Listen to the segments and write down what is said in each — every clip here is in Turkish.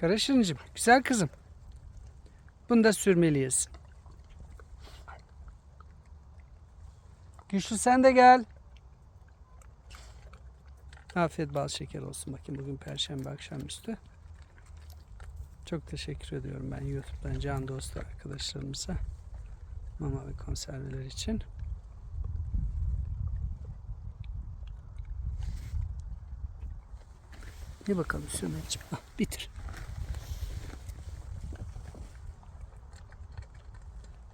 Kara şirincim. Güzel kızım. Bunu da sürmeliyiz. Güçlü sen de gel. Afiyet bal şeker olsun. Bakayım bugün perşembe akşamüstü. Çok teşekkür ediyorum ben YouTube'dan can dostu arkadaşlarımıza. Mama ve konserveler için. Bir bakalım Sümerciğim. Ah, bitir.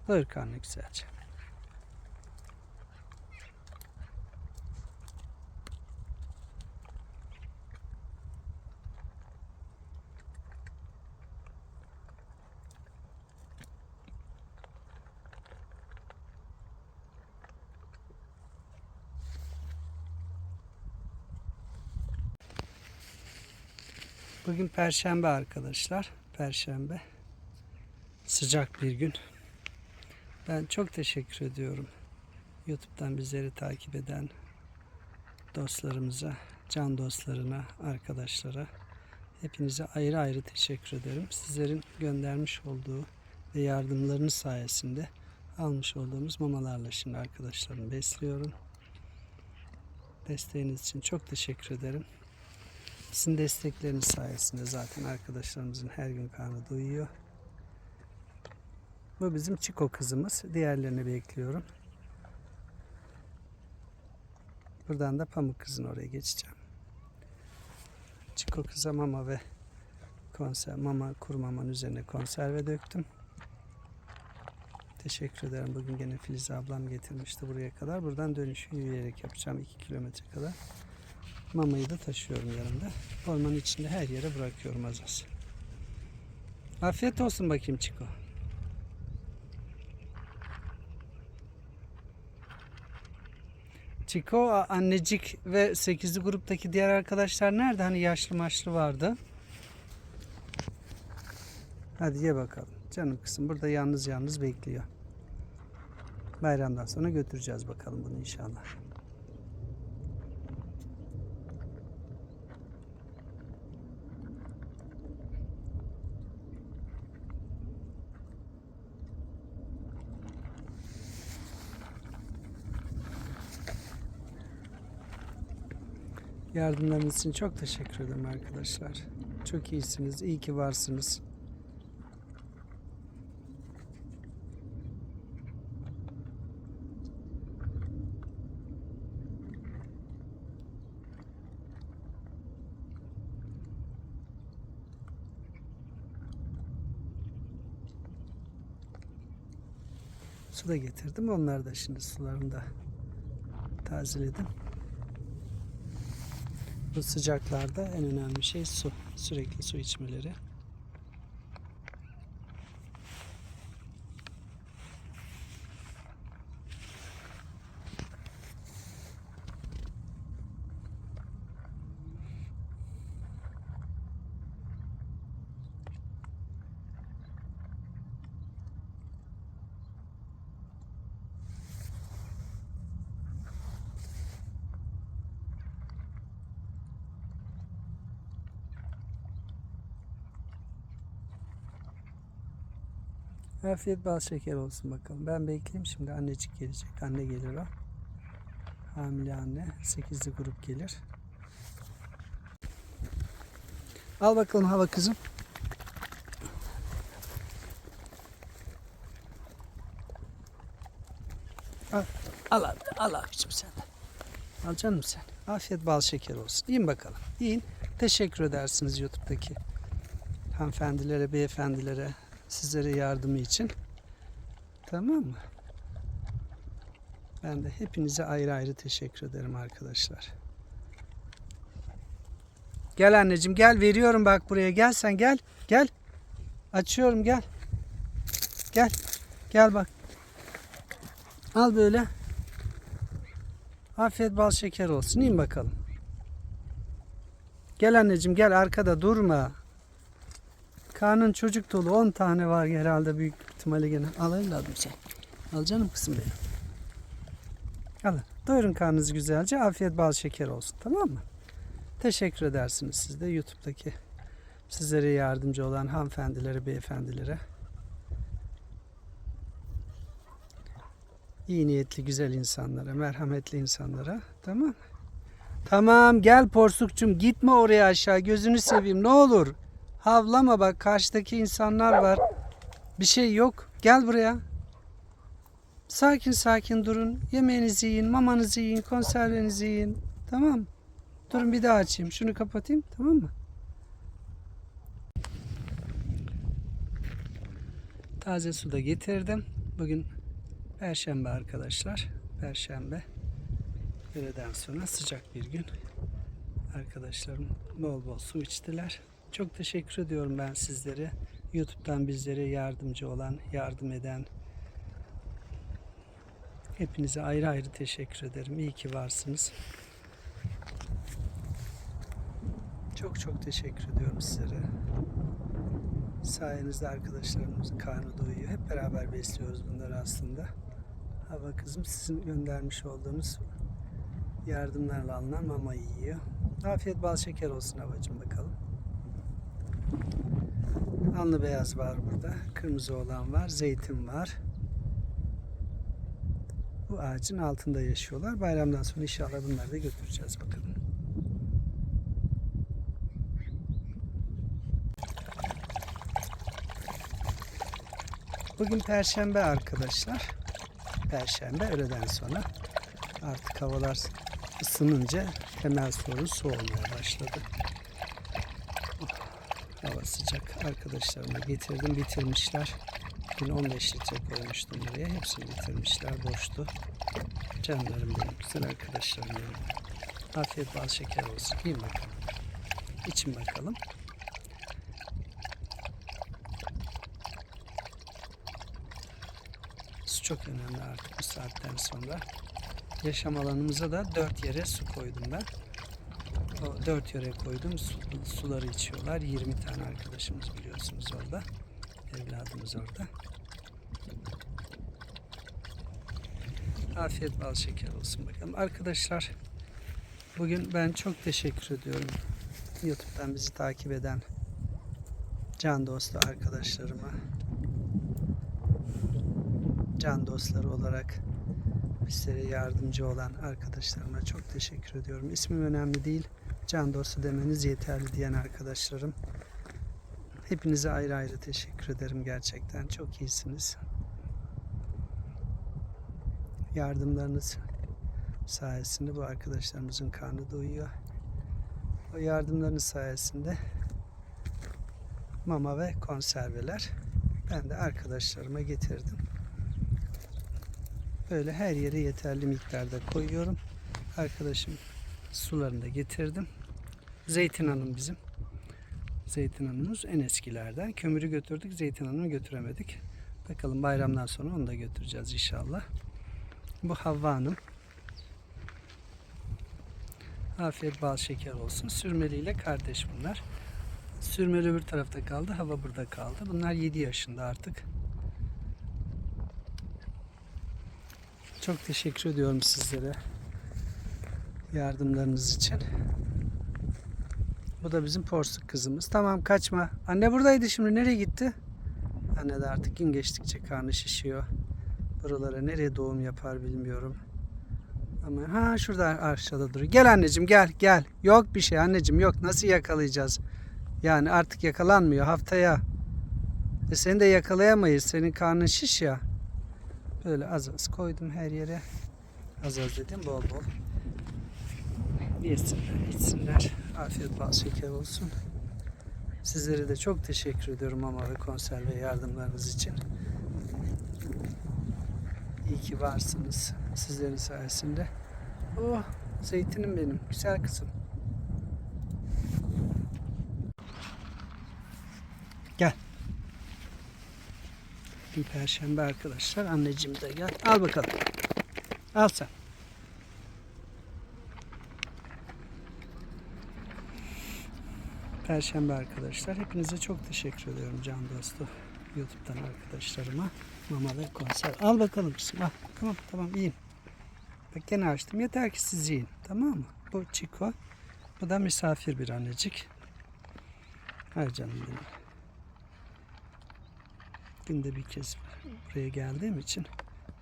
Karnını güzelce. Bugün perşembe arkadaşlar. Perşembe. Sıcak bir gün. Ben çok teşekkür ediyorum. YouTube'dan bizleri takip eden dostlarımıza, can dostlarına, arkadaşlara hepinize ayrı ayrı teşekkür ederim. Sizlerin göndermiş olduğu ve yardımlarınız sayesinde almış olduğumuz mamalarla şimdi arkadaşlarımı besliyorum. Desteğiniz için çok teşekkür ederim. Sizin destekleriniz sayesinde zaten arkadaşlarımızın her gün karnı doyuyor. Bu bizim Çiko kızımız. Diğerlerini bekliyorum. Buradan da Pamuk kızın oraya geçeceğim. Çiko kıza mama ve konser, mama kuru mamanın üzerine konserve döktüm. Teşekkür ederim. Bugün gene Filiz ablam getirmişti buraya kadar. Buradan dönüşü yürüyerek yapacağım 2 kilometre kadar. Mamayı da taşıyorum yanımda. Ormanın içinde her yere bırakıyorum az az. Afiyet olsun bakayım Çiko. Çiko, a- annecik ve 8'li gruptaki diğer arkadaşlar nerede? Hani yaşlı maçlı vardı. Hadi ye bakalım. Canım kızım burada yalnız yalnız bekliyor. Bayramdan sonra götüreceğiz bakalım bunu inşallah. Yardımlarınız için çok teşekkür ederim arkadaşlar. Çok iyisiniz. İyi ki varsınız. Su da getirdim. Onlar da şimdi sularını da tazeledim. Bu sıcaklarda en önemli şey su. Sürekli su içmeleri. Afiyet bal şeker olsun bakalım. Ben bekleyeyim şimdi annecik gelecek. Anne gelir o. Hamile anne. Sekizli grup gelir. Al bakalım hava kızım. Al, al abi, al abicim sen de. Al canım sen. Afiyet bal şeker olsun. Yiyin bakalım. Yiyin. Teşekkür edersiniz YouTube'daki hanımefendilere, beyefendilere, sizlere yardımı için. Tamam mı? Ben de hepinize ayrı ayrı teşekkür ederim arkadaşlar. Gel anneciğim gel veriyorum bak buraya gel sen gel gel. Açıyorum gel. Gel. Gel bak. Al böyle. Afiyet bal şeker olsun. İn bakalım. Gel anneciğim gel arkada durma. Karnın çocuk dolu 10 tane var herhalde büyük ihtimalle gene. Al evladım sen. Al canım kızım benim. Alın. Doyurun karnınızı güzelce. Afiyet bal şeker olsun. Tamam mı? Teşekkür edersiniz siz de YouTube'daki Sizlere yardımcı olan hanımefendilere, beyefendilere. iyi niyetli güzel insanlara, merhametli insanlara. Tamam. Tamam gel porsukçum gitme oraya aşağı gözünü seveyim ne olur. Havlama bak karşıdaki insanlar var. Bir şey yok. Gel buraya. Sakin sakin durun. Yemeğinizi yiyin, mamanızı yiyin, konservenizi yiyin. Tamam. Durun bir daha açayım. Şunu kapatayım. Tamam mı? Taze su da getirdim. Bugün Perşembe arkadaşlar. Perşembe. Öğleden sonra sıcak bir gün. Arkadaşlarım bol bol su içtiler. Çok teşekkür ediyorum ben sizlere. YouTube'dan bizlere yardımcı olan, yardım eden hepinize ayrı ayrı teşekkür ederim. İyi ki varsınız. Çok çok teşekkür ediyorum sizlere. Sayenizde arkadaşlarımızın karnı doyuyor. Hep beraber besliyoruz bunları aslında. Hava kızım sizin göndermiş olduğunuz yardımlarla alınan mama yiyor. Afiyet bal şeker olsun havacım bakalım. Anlı beyaz var burada. Kırmızı olan var. Zeytin var. Bu ağacın altında yaşıyorlar. Bayramdan sonra inşallah bunları da götüreceğiz bakalım. Bugün Perşembe arkadaşlar. Perşembe öğleden sonra artık havalar ısınınca temel sorun su olmaya başladı. Hava sıcak. Arkadaşlarıma getirdim bitirmişler. Bugün 15 litre koymuştum buraya. Hepsini bitirmişler. Boştu. Canlarım benim. Güzel arkadaşlarım benim. Afiyet bal şeker olsun. Yiyin bakalım. İçin bakalım. Su çok önemli artık bu saatten sonra. Yaşam alanımıza da dört yere su koydum ben. Dört yere koydum. Su, suları içiyorlar. 20 tane arkadaşımız biliyorsunuz orada. Evladımız orada. Afiyet bal şeker olsun bakalım. Arkadaşlar bugün ben çok teşekkür ediyorum. YouTube'dan bizi takip eden can dostu arkadaşlarıma, can dostları olarak bizlere yardımcı olan arkadaşlarıma çok teşekkür ediyorum. İsmim önemli değil. Can dostu demeniz yeterli diyen arkadaşlarım. Hepinize ayrı ayrı teşekkür ederim gerçekten. Çok iyisiniz. Yardımlarınız sayesinde bu arkadaşlarımızın karnı doyuyor. O yardımlarınız sayesinde mama ve konserveler ben de arkadaşlarıma getirdim. Böyle her yere yeterli miktarda koyuyorum. Arkadaşım sularını da getirdim. Zeytin Hanım bizim. Zeytin Hanım'ımız en eskilerden. Kömürü götürdük, Zeytin Hanım'ı götüremedik. Bakalım bayramdan sonra onu da götüreceğiz inşallah. Bu Havva Hanım. Afiyet bal şeker olsun. Sürmeli ile kardeş bunlar. Sürmeli öbür tarafta kaldı. Hava burada kaldı. Bunlar 7 yaşında artık. Çok teşekkür ediyorum sizlere. Yardımlarınız için. Bu da bizim porsuk kızımız. Tamam kaçma. Anne buradaydı şimdi. Nereye gitti? Anne de artık gün geçtikçe karnı şişiyor. Buralara nereye doğum yapar bilmiyorum. Ama ha şurada aşağıda duruyor. Gel anneciğim gel gel. Yok bir şey anneciğim yok. Nasıl yakalayacağız? Yani artık yakalanmıyor haftaya. E seni de yakalayamayız. Senin karnın şiş ya. Böyle az az koydum her yere. Az az dedim bol bol. Yesinler, içsinler. Afiyet bal şeker olsun. Sizlere de çok teşekkür ediyorum ama ve konserve yardımlarınız için. İyi ki varsınız. Sizlerin sayesinde. Oh, zeytinim benim. Güzel kızım. Gel. Bugün Perşembe arkadaşlar. Anneciğim de gel. Al bakalım. Al sen. Perşembe arkadaşlar. Hepinize çok teşekkür ediyorum can dostu. YouTube'dan arkadaşlarıma. Mama ve konser. Al bakalım kızım. Al. Tamam tamam yiyin. Bak gene açtım. Yeter ki siz yiyin. Tamam mı? Bu Çiko. Bu da misafir bir annecik. Her canım benim. Günde bir kez buraya geldiğim için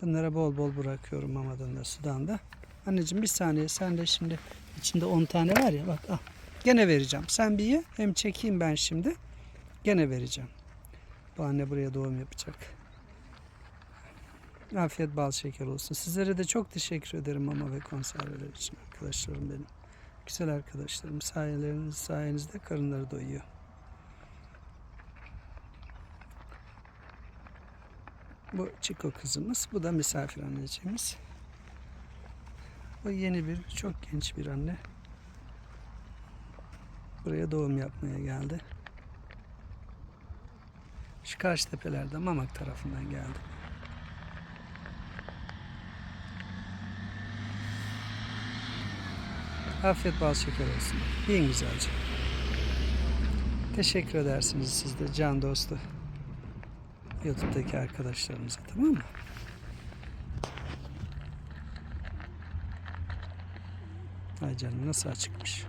bunlara bol bol bırakıyorum mamadan da sudan da. Anneciğim bir saniye sen de şimdi içinde 10 tane var ya bak al. Gene vereceğim. Sen bir ye hem çekeyim ben şimdi. Gene vereceğim. Bu anne buraya doğum yapacak. Afiyet bal şeker olsun. Sizlere de çok teşekkür ederim mama ve konserveler için arkadaşlarım benim. Güzel arkadaşlarım. Sayeleriniz sayenizde karınları doyuyor. Bu Çiko kızımız. Bu da misafir anneciğimiz. Bu yeni bir, çok genç bir anne. Buraya doğum yapmaya geldi. Şu karşı tepelerde Mamak tarafından geldi. Afiyet bal şeker olsun. Yiyin güzelce. Teşekkür edersiniz siz de can dostu. YouTube'daki arkadaşlarımıza tamam mı? Ay canım nasıl açıkmış.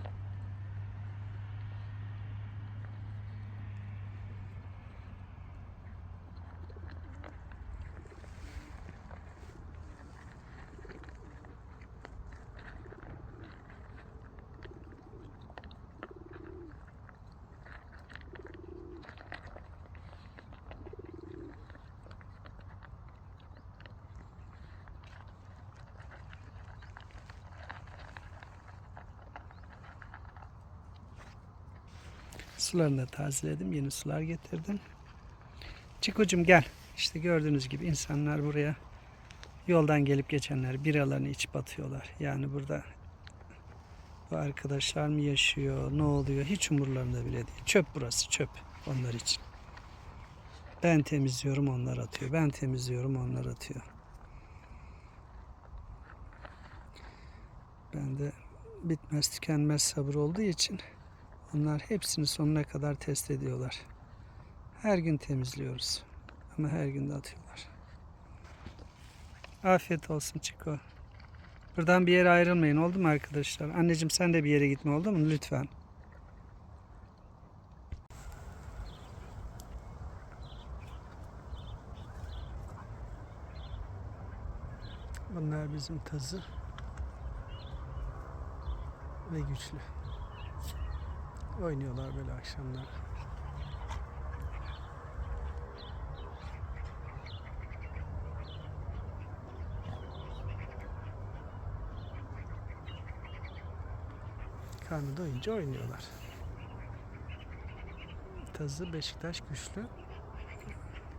Sularını da tazeledim. Yeni sular getirdim. Çikocuğum gel. İşte gördüğünüz gibi insanlar buraya yoldan gelip geçenler biralarını içip atıyorlar. Yani burada bu arkadaşlar mı yaşıyor, ne oluyor hiç umurlarında bile değil. Çöp burası çöp onlar için. Ben temizliyorum onlar atıyor. Ben temizliyorum onlar atıyor. Ben de bitmez tükenmez sabır olduğu için onlar hepsini sonuna kadar test ediyorlar. Her gün temizliyoruz. Ama her gün de atıyorlar. Afiyet olsun Çiko. Buradan bir yere ayrılmayın oldu mu arkadaşlar? Anneciğim sen de bir yere gitme oldu mu? Lütfen. Bunlar bizim tazı ve güçlü. Oynuyorlar böyle akşamlar. Karnı doyunca oynuyorlar. Tazı Beşiktaş güçlü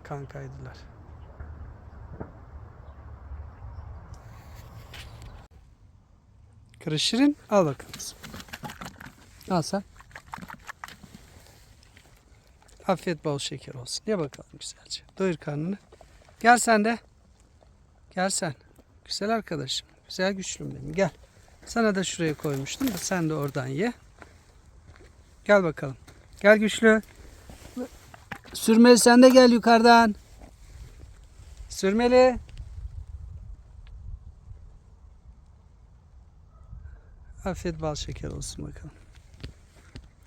kankaydılar. Kırışırın al bakalım. Al sen. Afiyet bol şeker olsun. Ye bakalım güzelce. Doyur karnını. Gel sen de. Gel sen. Güzel arkadaşım. Güzel güçlüm benim. Gel. Sana da şuraya koymuştum da sen de oradan ye. Gel bakalım. Gel güçlü. Sürmeli sen de gel yukarıdan. Sürmeli. Afiyet bal şeker olsun bakalım.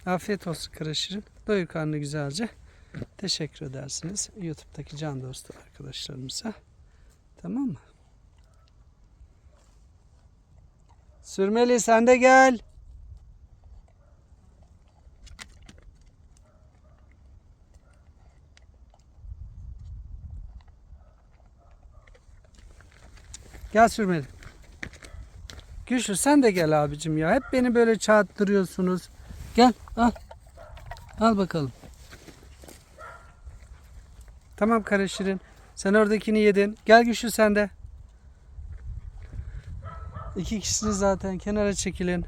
Afiyet olsun kırışırın. Doyur karnını güzelce. Teşekkür edersiniz YouTube'daki can dostu arkadaşlarımıza. Tamam mı? Sürmeli sen de gel. Gel sürmeli. Güçlü sen de gel abicim ya. Hep beni böyle çağırttırıyorsunuz. Gel al. Al bakalım. Tamam karışırın. Sen oradakini yedin. Gel güçlü sen de. İki kişisiniz zaten. Kenara çekilin.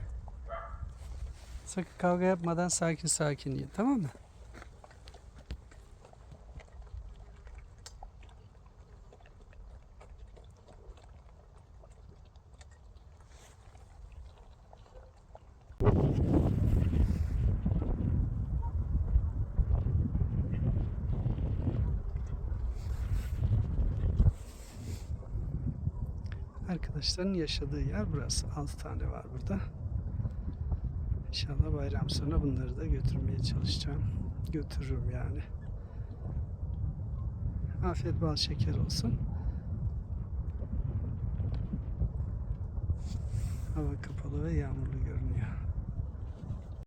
Sakın kavga yapmadan sakin sakin yiyin. Tamam mı? Arkadaşların yaşadığı yer burası. 6 tane var burada. İnşallah bayram sonu bunları da götürmeye çalışacağım. Götürürüm yani. Afiyet bal şeker olsun. Hava kapalı ve yağmurlu